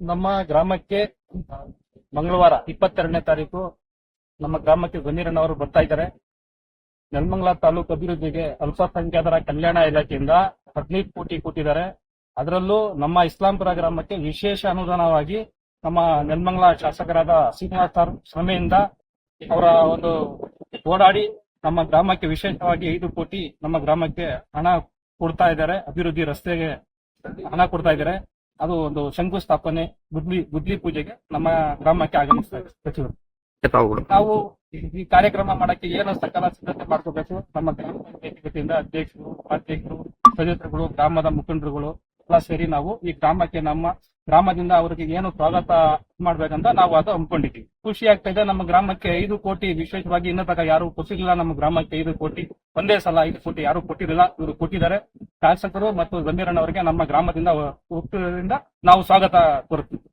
ನಮ್ಮ ಗ್ರಾಮಕ್ಕೆ ಮಂಗಳವಾರ ಇಪ್ಪತ್ತೆರಡನೇ ತಾರೀಕು ನಮ್ಮ ಗ್ರಾಮಕ್ಕೆ ಗಣ್ಯರಣ್ಣವರು ಬರ್ತಾ ಇದ್ದಾರೆ. ನೆಲಮಂಗಲ ತಾಲೂಕು ಅಭಿವೃದ್ಧಿಗೆ ಅಲ್ಪಸಂಖ್ಯಾತರ ಕಲ್ಯಾಣ ಇಲಾಖೆಯಿಂದ ಹದಿನೈದು ಕೋಟಿ ಕೊಟ್ಟಿದ್ದಾರೆ. ಅದರಲ್ಲೂ ನಮ್ಮ ಇಸ್ಲಾಂಪುರ ಗ್ರಾಮಕ್ಕೆ ವಿಶೇಷ ಅನುದಾನವಾಗಿ ನಮ್ಮ ನೆಲಮಂಗಲ ಶಾಸಕರಾದ ಸಿಂಹ ಸರ್ ಅವರ ಒಂದು ಓಡಾಡಿ ನಮ್ಮ ಗ್ರಾಮಕ್ಕೆ ವಿಶೇಷವಾಗಿ ಐದು ಕೋಟಿ ನಮ್ಮ ಗ್ರಾಮಕ್ಕೆ ಹಣ ಕೊಡ್ತಾ ಇದ್ದಾರೆ. ಅಭಿವೃದ್ಧಿ ರಸ್ತೆಗೆ ಹಣ ಕೊಡ್ತಾ ಇದ್ದಾರೆ. ಅದು ಒಂದು ಶಂಕುಸ್ಥಾಪನೆ ಗುದ್ಲಿ ಗುದ್ಲಿ ಪೂಜೆಗೆ ನಮ್ಮ ಗ್ರಾಮಕ್ಕೆ ಆಗಮಿಸ್ತಾರೆ ಸಚಿವರು. ನಾವು ಈ ಕಾರ್ಯಕ್ರಮ ಮಾಡಕ್ಕೆ ಏನು ಸಕಲ ಸಿದ್ಧತೆ ಮಾಡ್ಕೋಬೇಕು? ನಮ್ಮ ಗ್ರಾಮ ಪಂಚಾಯತಿ ವತಿಯಿಂದ ಅಧ್ಯಕ್ಷರು ಉಪಾಧ್ಯಕ್ಷರು ಸದಸ್ಯರುಗಳು ಗ್ರಾಮದ ಮುಖಂಡರುಗಳು ಎಲ್ಲ ಸೇರಿ ನಾವು ಈ ಗ್ರಾಮಕ್ಕೆ ನಮ್ಮ ಗ್ರಾಮದಿಂದ ಅವರಿಗೆ ಏನು ಸ್ವಾಗತ ಮಾಡ್ಬೇಕಂತ ನಾವು ಅದು ಹಮ್ಮಿಕೊಂಡಿದ್ದೀವಿ. ಖುಷಿ ಆಗ್ತಾ ಇದೆ ನಮ್ಮ ಗ್ರಾಮಕ್ಕೆ ಐದು ಕೋಟಿ ವಿಶೇಷವಾಗಿ ಇನ್ನ ತನಕ ಯಾರು ಕೊಟ್ಟಿರಲಿಲ್ಲ. ನಮ್ಮ ಗ್ರಾಮಕ್ಕೆ ಐದು ಕೋಟಿ ಒಂದೇ ಸಲ ಐದು ಕೋಟಿ ಯಾರು ಕೊಟ್ಟಿರಲಿಲ್ಲ. ಇವರು ಕೊಟ್ಟಿದ್ದಾರೆ. ಶಾಸಕರು ಮತ್ತು ಗಂಭೀರಣ್ಣವರಿಗೆ ನಮ್ಮ ಗ್ರಾಮದಿಂದ ಒತ್ತುದಿಂದ ನಾವು ಸ್ವಾಗತ ಕೋರುತ್ತೀವಿ.